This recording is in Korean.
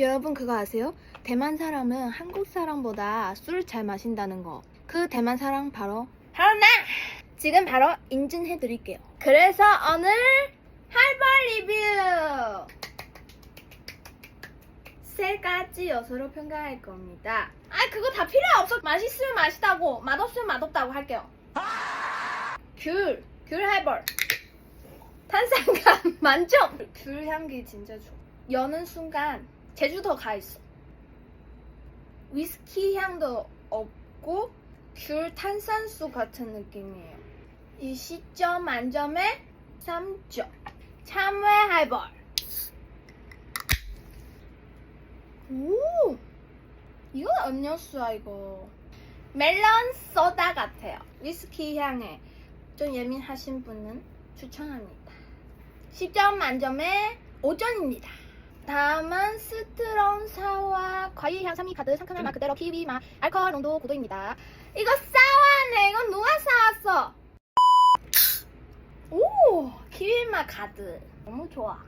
여러분 그거 아세요? 대만 사람은 한국 사람보다 술을 잘 마신다는 거. 그 대만 사람 바로 바로 나! 지금 바로 인증해 드릴게요. 그래서 오늘 할벌 리뷰! 세 가지 요소로 평가할 겁니다. 아 그거 다 필요 없어. 맛있으면 맛있다고, 맛없으면 맛없다고 할게요. 귤, 귤 할벌. 탄산감 만점! 귤 향기 진짜 좋아. 여는 순간 제주도 가 있어. 위스키 향도 없고 귤 탄산수 같은 느낌이에요. 이 시점 만점에 3점. 참외 하이볼. 오! 이건 음료수야 이거. 멜론 소다 같아요. 위스키 향에 좀 예민하신 분은 추천합니다. 10점 만점에 5점입니다. 다음은 스트롱 사와 과일 향 산미 가득 상큼한 맛 그대로 키위 맛 알코올 농도 9도입니다. 이거 사와네. 이건 누가 사왔어? 오 키위 맛 가득. 너무 좋아.